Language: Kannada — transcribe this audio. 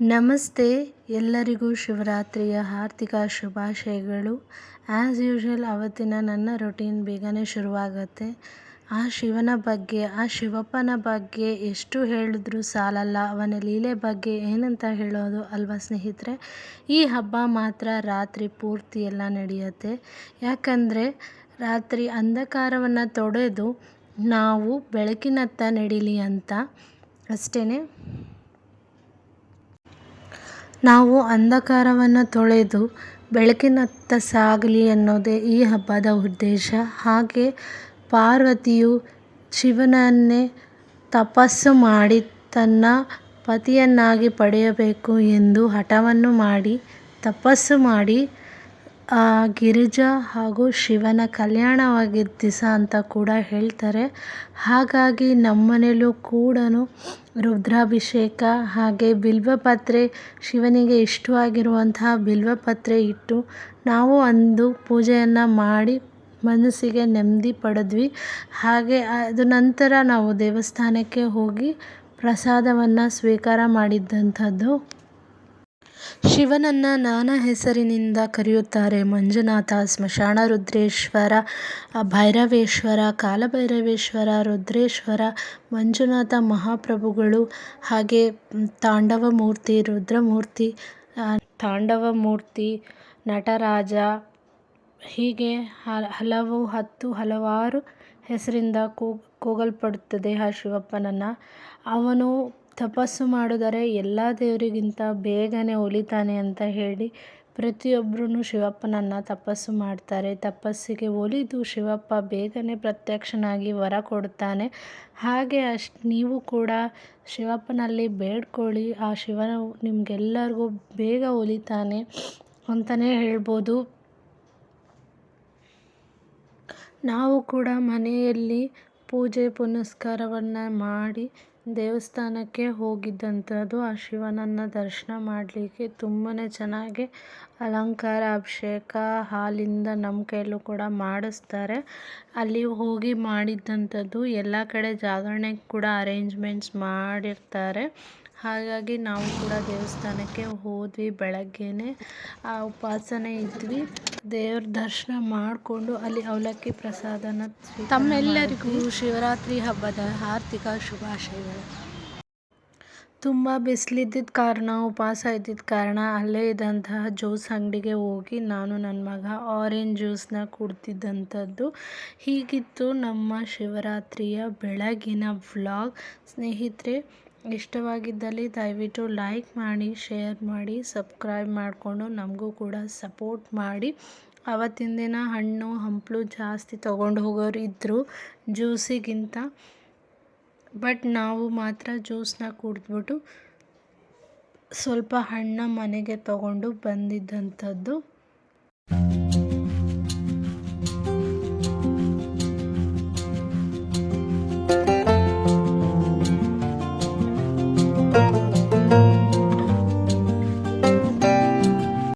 ನಮಸ್ತೆ ಎಲ್ಲರಿಗೂ ಶಿವರಾತ್ರಿಯ ಹಾರ್ದಿಕ ಶುಭಾಶಯಗಳು. ಆ್ಯಸ್ ಯೂಶ್ವಲ್ ಅವತ್ತಿನ ನನ್ನ ರೊಟೀನ್ ಬೇಗನೆ ಶುರುವಾಗುತ್ತೆ. ಆ ಶಿವನ ಬಗ್ಗೆ, ಆ ಶಿವಪ್ಪನ ಬಗ್ಗೆ ಎಷ್ಟು ಹೇಳಿದ್ರೂ ಸಾಲಲ್ಲ. ಅವನ ಲೀಲೆ ಬಗ್ಗೆ ಏನಂತ ಹೇಳೋದು ಅಲ್ವಾ ಸ್ನೇಹಿತರೆ? ಈ ಹಬ್ಬ ಮಾತ್ರ ರಾತ್ರಿ ಪೂರ್ತಿ ಎಲ್ಲ ನಡೆಯುತ್ತೆ. ಯಾಕಂದರೆ ರಾತ್ರಿ ಅಂಧಕಾರವನ್ನು ತೊಡೆದು ನಾವು ಬೆಳಕಿನತ್ತ ನಡೀಲಿ ಅಂತ. ಅಷ್ಟೇ ನಾವು ಅಂಧಕಾರವನ್ನು ತೊಳೆದು ಬೆಳಕಿನತ್ತ ಸಾಗಲಿ ಅನ್ನೋದೇ ಈ ಹಬ್ಬದ ಉದ್ದೇಶ. ಹಾಗೆ ಪಾರ್ವತಿಯು ಶಿವನನ್ನೇ ತಪಸ್ಸು ಮಾಡಿ ತನ್ನ ಪತಿಯನ್ನಾಗಿ ಪಡೆಯಬೇಕು ಎಂದು ಹಠವನ್ನು ಮಾಡಿ ತಪಸ್ಸು ಮಾಡಿ ಆ ಗಿರಿಜಾ ಹಾಗೂ ಶಿವನ ಕಲ್ಯಾಣವಾಗಿದ್ದ ದಿವಸ ಅಂತ ಕೂಡ ಹೇಳ್ತಾರೆ. ಹಾಗಾಗಿ ನಮ್ಮನೇಲೂ ಕೂಡ ರುದ್ರಾಭಿಷೇಕ ಹಾಗೆ ಬಿಲ್ವಪತ್ರೆ ಶಿವನಿಗೆ ಇಷ್ಟವಾಗಿರುವಂತಹ ಬಿಲ್ವಪತ್ರೆ ಇಟ್ಟು ನಾವು ಅಂದು ಪೂಜೆಯನ್ನು ಮಾಡಿ ಮನಸ್ಸಿಗೆ ನೆಮ್ಮದಿ ಪಡೆದ್ವಿ. ಹಾಗೆ ಅದು ನಂತರ ನಾವು ದೇವಸ್ಥಾನಕ್ಕೆ ಹೋಗಿ ಪ್ರಸಾದವನ್ನು ಸ್ವೀಕಾರ ಮಾಡಿದ್ದಂಥದ್ದು. ಶಿವನನ್ನು ನಾನಾ ಹೆಸರಿನಿಂದ ಕರೆಯುತ್ತಾರೆ ಮಂಜುನಾಥ, ಸ್ಮಶಾನ ರುದ್ರೇಶ್ವರ, ಭೈರವೇಶ್ವರ, ಕಾಲಭೈರವೇಶ್ವರ, ರುದ್ರೇಶ್ವರ, ಮಂಜುನಾಥ ಮಹಾಪ್ರಭುಗಳು, ಹಾಗೆ ತಾಂಡವ ಮೂರ್ತಿ ರುದ್ರಮೂರ್ತಿ ತಾಂಡವ ಮೂರ್ತಿ ನಟರಾಜ, ಹೀಗೆ ಹಲವು ಹತ್ತು ಹಲವಾರು ಹೆಸರಿಂದ ಕೂಗಲ್ಪಡುತ್ತದೆ ಆ ಶಿವಪ್ಪನನ್ನು. ಅವನು ತಪಸ್ಸು ಮಾಡಿದರೆ ಎಲ್ಲ ದೇವರಿಗಿಂತ ಬೇಗನೆ ಒಲಿತಾನೆ ಅಂತ ಹೇಳಿ ಪ್ರತಿಯೊಬ್ಬರೂ ಶಿವಪ್ಪನನ್ನು ತಪಸ್ಸು ಮಾಡ್ತಾರೆ. ತಪಸ್ಸಿಗೆ ಒಲಿದು ಶಿವಪ್ಪ ಬೇಗನೆ ಪ್ರತ್ಯಕ್ಷನಾಗಿ ವರ ಕೊಡ್ತಾನೆ ಹಾಗೆ ಅಷ್ಟು ನೀವು ಕೂಡ ಶಿವಪ್ಪನಲ್ಲಿ ಬೇಡ್ಕೊಳ್ಳಿ. ಆ ಶಿವನು ನಿಮಗೆಲ್ಲರಿಗೂ ಬೇಗ ಒಲಿತಾನೆ ಅಂತಲೇ ಹೇಳ್ಬೋದು. ನಾವು ಕೂಡ ಮನೆಯಲ್ಲಿ ಪೂಜೆ ಪುನಸ್ಕಾರವನ್ನು ಮಾಡಿ ದೇವಸ್ಥಾನಕ್ಕೆ ಹೋಗಿದ್ದಂಥದ್ದು ಆ ಶಿವನನ್ನು ದರ್ಶನ ಮಾಡಲಿಕ್ಕೆ ತುಂಬಾ ಚೆನ್ನಾಗಿ ಅಲಂಕಾರ, ಅಭಿಷೇಕ ಹಾಲಿಂದ ನಮ್ಮ ಕೈಯಲ್ಲೂ ಕೂಡ ಮಾಡಿಸ್ತಾರೆ. ಅಲ್ಲಿ ಹೋಗಿ ಮಾಡಿದ್ದಂಥದ್ದು ಎಲ್ಲ ಕಡೆ ಜಾಗರಣೆ ಕೂಡ ಅರೇಂಜ್ಮೆಂಟ್ಸ್ ಮಾಡಿರ್ತಾರೆ. ಹಾಗಾಗಿ ನಾವು ಕೂಡ ದೇವಸ್ಥಾನಕ್ಕೆ ಹೋದ್ವಿ, ಬೆಳಗ್ಗೆನೇ ಆ ಉಪಾಸನೆ ಇದ್ವಿ. ದೇವ್ರ ದರ್ಶನ ಮಾಡಿಕೊಂಡು ಅಲ್ಲಿ ಅವಲಕ್ಕಿ ಪ್ರಸಾದನ ತಮ್ಮೆಲ್ಲರಿಗೂ ಶಿವರಾತ್ರಿ ಹಬ್ಬದ ಆರ್ಥಿಕ ಶುಭಾಶಯಗಳು. ತುಂಬ ಬಿಸಿಲಿದ್ದಿದ್ದ ಕಾರಣ ಉಪವಾಸ ಇದ್ದಿದ್ದ ಕಾರಣ ಅಲ್ಲೇ ಇದ್ದಂತಹ ಜ್ಯೂಸ್ ಅಂಗಡಿಗೆ ಹೋಗಿ ನಾನು ನನ್ನ ಮಗ ಆರೆಂಜ್ ಜ್ಯೂಸನ್ನ ಕುಡ್ತಿದ್ದಂಥದ್ದು. ಹೀಗಿತ್ತು ನಮ್ಮ ಶಿವರಾತ್ರಿಯ ಬೆಳಗಿನ ವ್ಲಾಗ್ ಸ್ನೇಹಿತರೆ ಇಷ್ಟವಾಗಿದ್ದಲ್ಲಿ ದಯವಿಟ್ಟು ಲೈಕ್ ಮಾಡಿ, ಶೇರ್ ಮಾಡಿ, ಸಬ್ಸ್ಕ್ರೈಬ್ ಮಾಡಿಕೊಂಡು ನಮಗೂ ಕೂಡ ಸಪೋರ್ಟ್ ಮಾಡಿ. ಆವತ್ತಿನ ದಿನ ಹಣ್ಣು, ಹಂಪಲು ಜಾಸ್ತಿ ತೊಗೊಂಡು ಹೋಗೋರು ಇದ್ದರು ಜ್ಯೂಸಿಗಿಂತ. ಬಟ್ ನಾವು ಮಾತ್ರ ಜ್ಯೂಸ್ನ ಕುಡಿದ್ಬಿಟ್ಟು ಸ್ವಲ್ಪ ಹಣ್ಣು ಮನೆಗೆ ತಗೊಂಡು ಬಂದಿದ್ದಂಥದ್ದು.